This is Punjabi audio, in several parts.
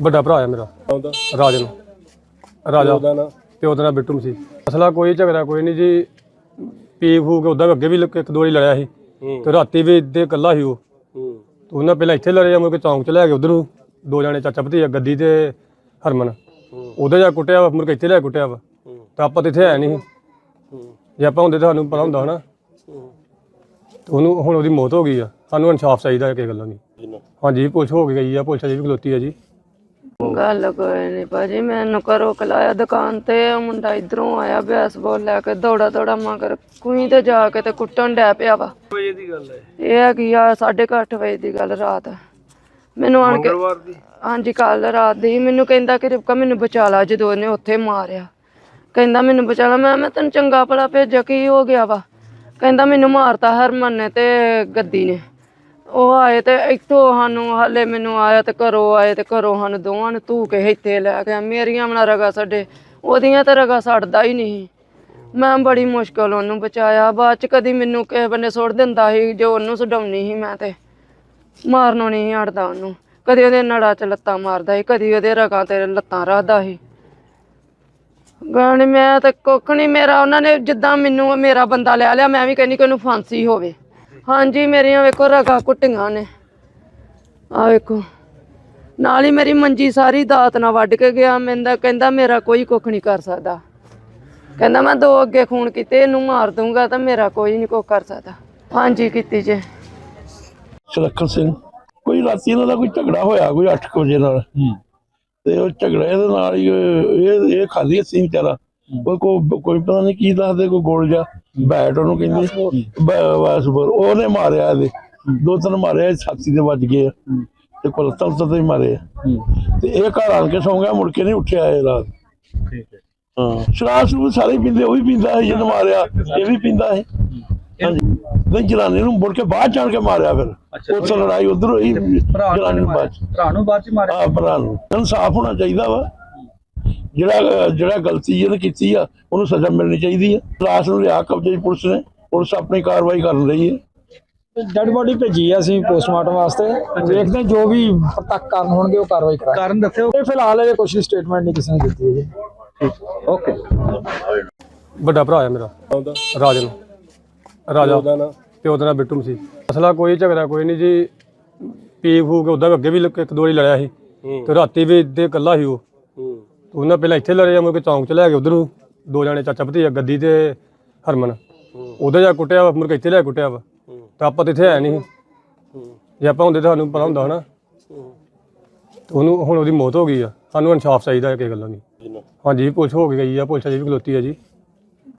ਵੱਡਾ ਭਰਾ ਆ ਮੇਰਾ। ਆਉਂਦਾ ਰਾਜਨ ਰਾਜਾ। ਉਹਦਾ ਨਾ? ਪਿਓ ਦਾ ਨਾਂ ਬਿੱਟੂ ਸੀ। ਅਸਲਾ ਕੋਈ ਝਗੜਾ ਕੋਈ ਨਹੀਂ ਜੀ। ਪੀ ਫੂ ਕੇ ਉਦਾਂ ਅੱਗੇ ਵੀ ਇੱਕ ਦੋ ਵਾਰੀ ਲੜਿਆ ਸੀ। ਹੂੰ। ਤੇ ਰਾਤੀ ਵੀ ਇੱਦੇ ਇਕੱਲਾ ਸੀ ਉਹ। ਹੂੰ। ਤੇ ਉਹਨਾਂ ਪਹਿਲਾਂ ਇੱਥੇ ਲੜਿਆ ਮੁੜ ਕੇ ਚੌਂਕ ਚ ਲੈ ਕੇ ਉਧਰ। ਨੂੰ ਦੋ ਜਾਣੇ ਚਾਚਾ ਭਤੀਜਾ ਗੱਦੀ ਤੇ ਹਰਮਨ। ਉਹਦੇ ਜਾ ਕੁੱਟਿਆ ਵਾ, ਮੁੜ ਕੇ ਇੱਥੇ ਲੈ ਕੇ ਕੁੱਟਿਆ ਵਾ। ਹੂੰ। ਤਾਂ ਆਪਾਂ ਤਾਂ ਇੱਥੇ ਹੈ ਨਹੀਂ ਸੀ। ਹੂੰ। ਜੇ ਆਪਾਂ ਹੁੰਦੇ ਤਾਂ ਸਾਨੂੰ ਪਤਾ ਹੁੰਦਾ ਹਨਾ। ਹੂੰ। ਤੇ ਉਹਨੂੰ ਹੁਣ ਉਹਦੀ ਮੌਤ ਹੋ ਗਈ ਆ। ਸਾਨੂੰ ਇਨਸਾਫ ਚਾਹੀਦਾ ਕਿਸੇ ਗੱਲੋਂ ਨਹੀਂ। ਜਿੰਨਾ ਹਾਂਜੀ ਪੁਲਿਸ ਹੋ ਕੇ ਗਈ ਆ ਪੁਲਿਸ ਅਜੇ ਵੀ ਖਲੋਤੀ ਆ ਜੀ। ਗੱਲ ਕੋਈ ਨਹੀਂ ਭਾਜੀ ਮੈਨੂੰ ਘਰੋਂ ਕਲਾਇਆ ਦੁਕਾਨ ਤੇ ਉਹ ਮੁੰਡਾ ਇਧਰੋਂ ਆਇਆ ਬੈਸਬਾਲ ਲੈ ਕੇ ਦੌੜਾ ਦੌੜਾ ਮਗਰ ਕੁਈ ਤੇ ਜਾ ਕੇ ਤੇ ਕੁੱਟਣ ਡੈ ਪਿਆ ਵਾ। ਵਜੇ ਦੀ ਗੱਲ ਹੈ? ਇਹ ਆ ਕੀ ਆ 8:30 ਵਜੇ ਦੀ ਗੱਲ ਰਾਤ। ਮੈਨੂੰ ਆਣ ਕੇ ਮੰਗਲਵਾਰ ਦੀ? ਹਾਂਜੀ ਕੱਲ ਰਾਤ ਦੀ। ਮੈਨੂੰ ਕਹਿੰਦਾ ਕਿ ਰਿਪਕਾ ਮੈਨੂੰ ਬਚਾ ਲਾ ਜਦੋਂ ਉਹਨੇ ਉੱਥੇ ਮਾਰਿਆ। ਕਹਿੰਦਾ ਮੈਨੂੰ ਬਚਾ ਲਾ। ਮੈਂ ਮੈਂ ਤੈਨੂੰ ਚੰਗਾ ਭਲਾ ਭੇਜਿਆ ਕੀ ਹੋ ਗਿਆ ਵਾ? ਕਹਿੰਦਾ ਮੈਨੂੰ ਮਾਰਤਾ ਹਰਮਨ ਨੇ ਤੇ ਗੱਦੀ ਨੇ। ਉਹ ਆਏ ਤੇ ਇੱਥੋਂ ਸਾਨੂੰ ਹਲੇ ਮੈਨੂੰ ਆਇਆ ਤੇ ਘਰੋਂ ਆਏ ਤੇ ਘਰੋਂ ਸਾਨੂੰ ਦੋਵਾਂ ਨੂੰ ਧੂ ਕੇ ਇੱਥੇ ਲੈ ਗਿਆ ਮੇਰੀਆਂ ਮਨਾ ਰਗਾ ਸਾਡੇ ਉਹਦੀਆਂ ਤਾਂ ਰਗਾ ਛੱਡਦਾ ਹੀ ਨਹੀਂ। ਮੈਂ ਬੜੀ ਮੁਸ਼ਕਲ ਉਹਨੂੰ ਬਚਾਇਆ। ਬਾਅਦ ਚ ਕਦੀ ਮੈਨੂੰ ਕਿਸੇ ਬੰਨੇ ਸੁੱਟ ਦਿੰਦਾ ਸੀ, ਜੋ ਉਹਨੂੰ ਛਡਾਉਣੀ ਸੀ ਮੈਂ ਤੇ। ਮਾਰਨੋਂ ਨਹੀਂ ਹਟਦਾ ਉਹਨੂੰ। ਕਦੇ ਉਹਦੇ ਨੜਾ ਚ ਲੱਤਾਂ ਮਾਰਦਾ ਸੀ, ਕਦੀ ਉਹਦੇ ਰਗਾਂ ਤੇ ਲੱਤਾਂ ਰੱਖਦਾ ਸੀ। ਗਾਣੇ ਮੈਂ ਤਾਂ ਕੁੱਖ ਨਹੀਂ ਮੇਰਾ ਉਹਨਾਂ ਨੇ ਜਿੱਦਾਂ ਮੈਨੂੰ ਮੇਰਾ ਬੰਦਾ ਲੈ ਲਿਆ, ਮੈਂ ਵੀ ਕਹਿੰਦੀ ਕਿ ਉਹਨੂੰ ਫਾਂਸੀ ਹੋਵੇ। ਹਾਂਜੀ ਮੇਰੀਆਂ ਵੇਖੋ ਰਗਾਂ ਕੁੱਟੀਆਂ ਨੇ। ਆ ਵੇਖੋ। ਨਾਲ ਹੀ ਮੇਰੀ ਮੰਜੀ ਸਾਰੀ ਦਾਤ ਨਾਲ ਵੱਢ ਕੇ ਗਿਆ। ਮੈਂਦਾ ਕਹਿੰਦਾ ਮੇਰਾ ਕੋਈ ਕੁੱਖ ਨਹੀਂ ਕਰ ਸਕਦਾ। ਕਹਿੰਦਾ ਮੈਂ ਦੋ ਅੱਗੇ ਖੂਨ ਕੀਤੇ ਇਹਨੂੰ ਮਾਰ ਦੂੰਗਾ ਤਾਂ ਮੇਰਾ ਕੋਈ ਨਹੀਂ ਕੁੱਖ ਕਰ ਸਕਦਾ। ਹਾਂਜੀ ਕੀਤੀ ਜੇ। ਸੁਲੱਖਣ ਸਿੰਘ ਕੋਈ ਰਾਤੀ ਇਹਨਾਂ ਦਾ ਕੋਈ ਝਗੜਾ ਹੋਇਆ ਕੋਈ 8 ਵਜੇ ਨਾਲ? ਤੇ ਉਹ ਝਗੜੇ ਦੇ ਨਾਲ ਹੀ ਇਹ ਇਹ- ਇਹ ਖਾਲੀ ਸੀ ਵਿਚਾਰਾ। ਕੋਈ ਕੋ- ਕੋਈ ਪਤਾ ਨਹੀਂ ਕੀ ਦੱਸਦੇ ਕੋਈ ਗੋਲ ਜਾ ਬੈਟ ਉਹਨੂੰ ਕਹਿੰਦੇ ਬਸ ਉਹਨੇ ਮਾਰਿਆ ਇਹਦੇ। ਦੋ ਤਿੰਨ ਮਾਰਿਆ ਛਾਤੀ ਦੇ ਵੱਜ ਗਏ। ਤੇ ਕੋਲ ਤਲ ਤਲ ਹੀ ਮਾਰੇ। ਤੇ ਇਹ ਘਰ ਆਣ ਕੇ ਸੌਂ ਗਿਆ ਮੁੜ ਕੇ ਨਹੀਂ ਉੱਠਿਆ ਇਹ ਰਾਤ। ਠੀਕ ਹੈ। ਹਾਂ। ਸ਼ਰਾਬ ਸਾਰੇ ਹੀ ਪੀਂਦੇ ਉਹ ਵੀ ਪੀਂਦਾ ਸੀ ਜਿਹਨੂੰ ਮਾਰਿਆ ਇਹ ਵੀ ਪੀਂਦਾ ਹੈ। ਹਾਂਜੀ। ਨਹੀਂ ਜਨਾਨੀ ਨੂੰ ਮੁੜ ਕੇ ਬਾਹਰ ਜਾਣ ਕੇ ਮਾਰਿਆ ਫਿਰ। ਉਸ ਲੜਾਈ ਉਧਰ ਹੋਈ ਜਨਾਨੀ ਨੂੰ ਬਾਅਦ ਭਰਾ ਨੂੰ ਬਾਅਦ ਚ ਮਾਰਿਆ? ਭਰਾ ਨੂੰ। ਇਨਸਾਫ ਹੋਣਾ ਚਾਹੀਦਾ ਵਾ। ਜਿਹੜਾ ਜਿਹੜਾ ਗਲਤੀ ਇਹਨੇ ਕੀਤੀ ਆ ਉਹਨੂੰ ਸਜ਼ਾ ਮਿਲਣੀ ਚਾਹੀਦੀ ਆ। ਲਾਸ਼ ਨੂੰ ਲਿਆ ਕਬਜ਼ੇ ਪੁਲਿਸ ਨੇ ਪੁਲਿਸ ਆਪਣੀ ਕਾਰਵਾਈ ਕਰ ਰਹੀ ਹੈ। ਡੈਡ ਬੋਡੀ ਭੇਜੀ ਆ ਅਸੀਂ ਪੋਸਟਮਾਰਟਮ ਵਾਸਤੇ। ਵੇਖਦੇ ਹਾਂ ਜੋ ਵੀ ਪ੍ਰਤੱਖ ਕਾਰਨ ਹੋਣਗੇ ਉਹ ਕਾਰਵਾਈ ਕਰਾਂਗੇ। ਕਾਰਨ ਦੱਸਿਓ। ਇਹ ਫਿਲਹਾਲ ਇਹ ਕੁਛ ਸਟੇਟਮੈਂਟ ਨਹੀਂ ਕਿਸੇ ਨੇ ਦਿੱਤੀ ਹੈ ਜੀ ਓਕੇ। ਵੱਡਾ ਭਰਾ ਆ ਮੇਰਾ। ਆਉਂਦਾ ਰਾਜਨ ਰਾਜਾ। ਉਹਦਾ ਨਾ। ਪਿਓ ਦਾ ਨਾਂ ਬਿੱਟੂ ਸੀ ਅਸਲਾ ਕੋਈ ਝਗੜਾ ਕੋਈ ਨਹੀਂ ਜੀ। ਪੀ ਫੂ ਕੇ ਉਦਾਂ ਅੱਗੇ ਵੀ ਇੱਕ ਦੋ ਵਾਰੀ ਲੜਿਆ ਸੀ। ਹੂੰ। ਤੇ ਰਾਤੀ ਵੀ ਇੱਦੇ ਇਕੱਲਾ ਸੀ ਉਹ। ਹੂੰ ਉਹਨਾਂ ਪਹਿਲਾਂ ਇੱਥੇ ਲੜਿਆ ਮੁੜ ਕੇ ਚੌਂਕ ਚ ਲੈ ਕੇ ਉਧਰ। ਨੂੰ ਦੋ ਜਾਣੇ ਚਾਚਾ ਭਤੀਜਾ ਗੱਦੀ ਤੇ ਹਰਮਨ। ਉਹਦੇ ਜਾ ਕੁੱਟਿਆ ਵਾ, ਮੁੜ ਕੇ ਇੱਥੇ ਲੈ ਕੇ ਕੁੱਟਿਆ ਵਾ। ਤਾਂ ਆਪਾਂ ਤਾਂ ਇੱਥੇ ਹੈ ਨਹੀਂ ਜੇ ਆਪਾਂ ਹੁੰਦੇ ਤਾਂ ਸਾਨੂੰ ਪਤਾ ਹੁੰਦਾ ਹਨਾ। ਤੇ ਉਹਨੂੰ ਹੁਣ ਉਹਦੀ ਮੌਤ ਹੋ ਗਈ ਆ। ਸਾਨੂੰ ਇਨਸਾਫ ਚਾਹੀਦਾ ਕਿਸੇ ਗੱਲੋਂ ਜਿੰਨਾ ਹਾਂਜੀ ਪੁਲਿਸ ਹੋ ਗਈ ਆ ਪੁਲਿਸ ਅਜੇ ਵੀ ਖਲੋਤੀ ਆ ਜੀ।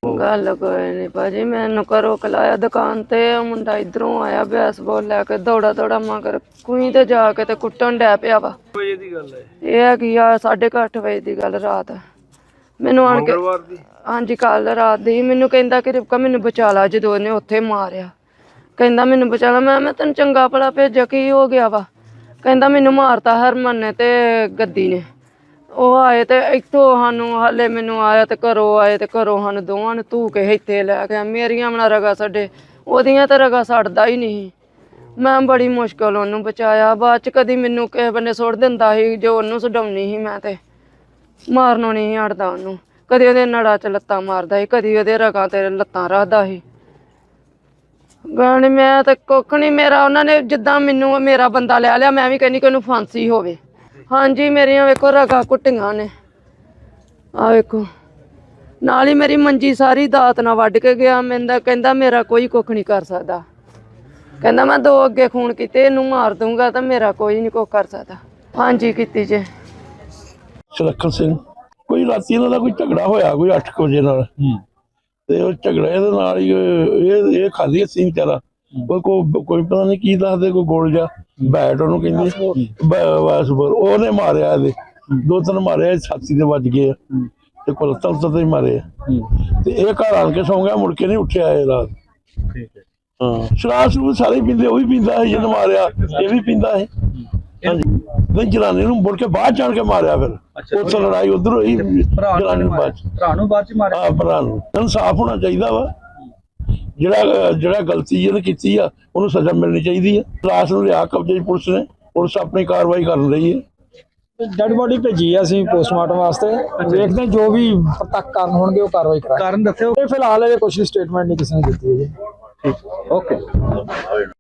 ਗੱਲ ਕੋਈ ਨਹੀਂ ਭਾਜੀ ਮੈਨੂੰ ਘਰੋਂ ਕਲਾਇਆ ਦੁਕਾਨ ਤੇ ਉਹ ਮੁੰਡਾ ਇਧਰੋਂ ਆਇਆ ਬੈਸਬਾਲ ਲੈ ਕੇ ਦੌੜਾ ਦੌੜਾ ਮਗਰ ਕੁਈ ਤੇ ਜਾ ਕੇ ਤੇ ਕੁੱਟਣ ਡੈ ਪਿਆ ਵਾ। ਵਜੇ ਦੀ ਗੱਲ ਹੈ? ਇਹ ਆ ਕੀ ਆ 8:30 ਵਜੇ ਦੀ ਗੱਲ ਰਾਤ। ਮੈਨੂੰ ਆਣ ਕੇ ਮੰਗਲਵਾਰ ਦੀ? ਹਾਂਜੀ ਕੱਲ ਰਾਤ ਦੀ। ਮੈਨੂੰ ਕਹਿੰਦਾ ਕਿ ਰਿਪਕਾ ਮੈਨੂੰ ਬਚਾ ਲਾ ਜਦੋਂ ਉਹਨੇ ਉੱਥੇ ਮਾਰਿਆ। ਕਹਿੰਦਾ ਮੈਨੂੰ ਬਚਾ ਲਾ ਮੈਂ ਮੈਂ ਤੈਨੂੰ ਚੰਗਾ ਭਲਾ ਭੇਜਿਆ ਕੀ ਹੋ ਗਿਆ ਵਾ? ਕਹਿੰਦਾ ਮੈਨੂੰ ਮਾਰਤਾ ਹਰਮਨ ਨੇ ਤੇ ਗੱਦੀ ਨੇ। ਉਹ ਆਏ ਤੇ ਇੱਥੋਂ ਸਾਨੂੰ ਹਾਲੇ ਮੈਨੂੰ ਆਇਆ ਤੇ ਘਰੋਂ ਆਏ ਤੇ ਘਰੋਂ ਸਾਨੂੰ ਦੋਵਾਂ ਨੂੰ ਧੂ ਕੇ ਇੱਥੇ ਲੈ ਗਿਆ ਮੇਰੀਆਂ ਮਨਾ ਰਗਾ ਸਾਡੇ ਉਹਦੀਆਂ ਤਾਂ ਰਗਾ ਛੱਡਦਾ ਹੀ ਨਹੀਂ ਮੈਂ ਬੜੀ ਮੁਸ਼ਕਲ ਉਹਨੂੰ ਬਚਾਇਆ। ਬਾਅਦ ਚ ਕਦੀ ਮੈਨੂੰ ਕਿਸੇ ਬੰਨੇ ਸੁੱਟ ਦਿੰਦਾ ਸੀ ਜੋ ਉਹਨੂੰ ਛਡਾਉਣੀ ਸੀ ਮੈਂ ਤੇ। ਮਾਰਨੋਂ ਨਹੀਂ ਹਟਦਾ ਉਹਨੂੰ। ਕਦੇ ਉਹਦੇ ਨੜਾ ਚ ਲੱਤਾਂ ਮਾਰਦਾ ਸੀ, ਕਦੀ ਉਹਦੇ ਰਗਾਂ ਤੇ ਲੱਤਾਂ ਰੱਖਦਾ ਸੀ। ਗਾਣੇ ਮੈਂ ਤਾਂ ਕੁੱਖ ਨਹੀਂ ਮੇਰਾ, ਉਹਨਾਂ ਨੇ ਜਿੱਦਾਂ ਮੈਨੂੰ ਮੇਰਾ ਬੰਦਾ ਲੈ ਲਿਆ, ਮੈਂ ਵੀ ਕਹਿੰਦੀ ਕਿ ਉਹਨੂੰ ਫਾਂਸੀ ਹੋਵੇ। ਹਾਂਜੀ ਮੇਰੀਆਂ ਵੇਖੋ ਰਗਾਂ ਕੁੱਟੀਆਂ ਨੇ। ਆ ਵੇਖੋ। ਨਾਲ ਹੀ ਮੇਰੀ ਮੰਜੀ ਸਾਰੀ ਦਾਤ ਨਾਲ ਵੱਢ ਕੇ ਗਿਆ। ਮੈਂਦਾ ਕਹਿੰਦਾ ਮੇਰਾ ਕੋਈ ਕੁੱਖ ਨਹੀਂ ਕਰ ਸਕਦਾ। ਕਹਿੰਦਾ ਮੈਂ ਦੋ ਅੱਗੇ ਖੂਨ ਕੀਤੇ ਇਹਨੂੰ ਮਾਰ ਦੂੰਗਾ ਤਾਂ ਮੇਰਾ ਕੋਈ ਨਹੀਂ ਕੁੱਖ ਕਰ ਸਕਦਾ। ਹਾਂਜੀ ਕੀਤੀ ਜੇ। ਸੁਲੱਖਣ ਸਿੰਘ ਕੋਈ ਰਾਤੀ ਇਹਨਾਂ ਦਾ ਕੋਈ ਝਗੜਾ ਹੋਇਆ ਕੋਈ 8 ਵਜੇ ਨਾਲ? ਤੇ ਉਹ ਝਗੜੇ ਦੇ ਨਾਲ ਹੀ ਇਹ ਇਹ- ਖਾਲੀ ਸੀ ਵਿਚਾਰਾ। ਕੋਈ ਕੋ- ਕੋਈ ਪਤਾ ਨਹੀਂ ਕੀ ਦੱਸਦੇ ਕੋਈ ਗੋਲ ਜਾ। ਬੈਟ ਉਹਨੂੰ ਕਹਿੰਦੇ ਬਸ ਉਹਨੇ ਮਾਰਿਆ ਇਹਦੇ। ਦੋ ਤਿੰਨ ਮਾਰਿਆ ਛਾਤੀ ਦੇ ਵੱਜ ਗਏ। ਤੇ ਕੋਲ ਤਲ ਤਲ ਹੀ ਮਾਰੇ। ਤੇ ਇਹ ਘਰ ਆਣ ਕੇ ਸੌਂ ਗਿਆ ਮੁੜ ਕੇ ਨਹੀਂ ਉੱਠਿਆ ਇਹ ਰਾਤ। ਠੀਕ ਹੈ। ਹਾਂ। ਸ਼ਰਾਬ ਸਾਰੇ ਹੀ ਪੀਂਦੇ ਉਹ ਵੀ ਪੀਂਦਾ ਸੀ ਜਿਹਨੂੰ ਮਾਰਿਆ ਇਹ ਵੀ ਪੀਂਦਾ ਹੈ। ਹਾਂਜੀ। ਨਹੀਂ ਜਨਾਨੀ ਨੂੰ ਮੁੜ ਕੇ ਬਾਹਰ ਜਾਣ ਕੇ ਮਾਰਿਆ ਫਿਰ। ਉਸ ਲੜਾਈ ਉਧਰ ਹੋਈ ਭਰਾ ਜਨਾਨੀ ਨੂੰ ਬਾਅਦ ਭਰਾ ਨੂੰ ਬਾਅਦ ਚ ਮਾਰਿਆ? ਆ ਭਰਾ ਨੂੰ। ਇਨਸਾਫ ਹੋਣਾ ਚਾਹੀਦਾ ਵਾ। ਜਿਹੜਾ ਜਿਹੜਾ ਗਲਤੀ ਇਹਨੇ ਕੀਤੀ ਆ ਉਹਨੂੰ ਸਜ਼ਾ ਮਿਲਣੀ ਚਾਹੀਦੀ ਆ। ਲਾਸ਼ ਨੂੰ ਲਿਆ ਕਬਜ਼ੇ ਪੁਲਿਸ ਨੇ ਪੁਲਿਸ ਆਪਣੀ ਕਾਰਵਾਈ ਕਰ ਰਹੀ ਹੈ। ਡੈਡ ਬੋਡੀ ਭੇਜੀ ਆ ਅਸੀਂ ਪੋਸਟਮਾਰਟਮ ਵਾਸਤੇ। ਵੇਖਦੇ ਹਾਂ ਜੋ ਵੀ ਤੱਕ ਕਾਰਨ ਹੋਣਗੇ ਉਹ ਕਾਰਵਾਈ ਕਰਾਂਗੇ। ਕਾਰਨ ਦੱਸਿਓ। ਇਹ ਫਿਲਹਾਲ ਇਹ ਕੁਛ ਸਟੇਟਮੈਂਟ ਨਹੀਂ ਕਿਸੇ ਨੇ ਦਿੱਤੀ ਹੈ ਜੀ। ਠੀਕ। ਓਕੇ